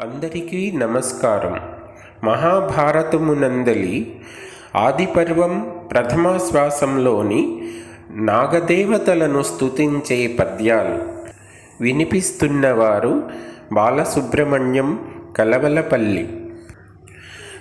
అందరికీ నమస్కారం. మహాభారతమునందలి ఆదిపర్వం ప్రథమాశ్వాసంలోని నాగదేవతలను స్తుతించే పద్యాలు వినిపిస్తున్నవారు బాలసుబ్రహ్మణ్యం కలవలపల్లి.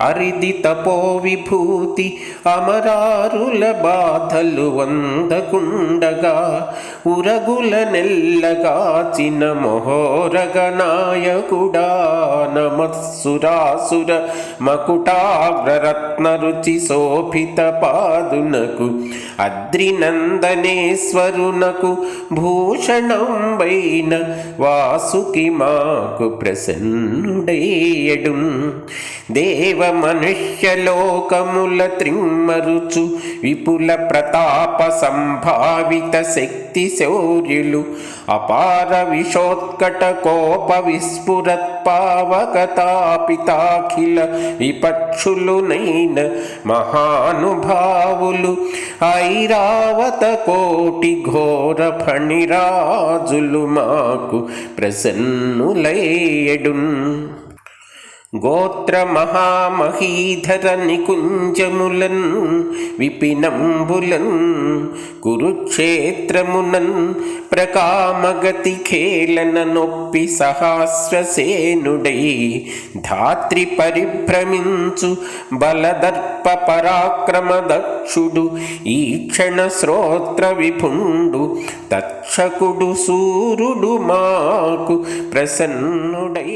ఫణాళి దాల్చి అరిది తపో విభూతి అమరారుల బాధలు వందకుండగా ఉరగుల నెల్లగాచిన మొహోరగ నాయకుడా నమత్సురాసుర మకుటాగ్రరత్న రుచి శోభిత పాదునకు అద్రినందనేశ్వరునకు భూషణంబైన వాసుకి మాకు ప్రసన్నుడేయడు. దేవ మనుష్యలోకముల త్రిమ్మరుచు విపుల ప్రతాప సంభావిత శక్తి శౌర్యులు అపార విషోత్కట కోప విస్ఫురత్పావకతాపితాఖిల విపక్షులునైన మహానుభావులు ఐరావత కోటి ఘోర ఫణిరాజులు మాకు ప్రసన్నులయ్యడున్. గోత్ర మహామహీధర నికుంజములన్ విపినంబులన్ కురుక్షేత్రమునన్ ప్రకామగతి ఖేళన నొప్పి సహాస్రసేనుడై ధాత్రి పరిభ్రమించు బలదర్ప పరాక్రమ దక్షుడు ఈక్షణ శ్రోత్ర విభుండు తక్షకుడు సూరుడు మాకు ప్రసన్నుడై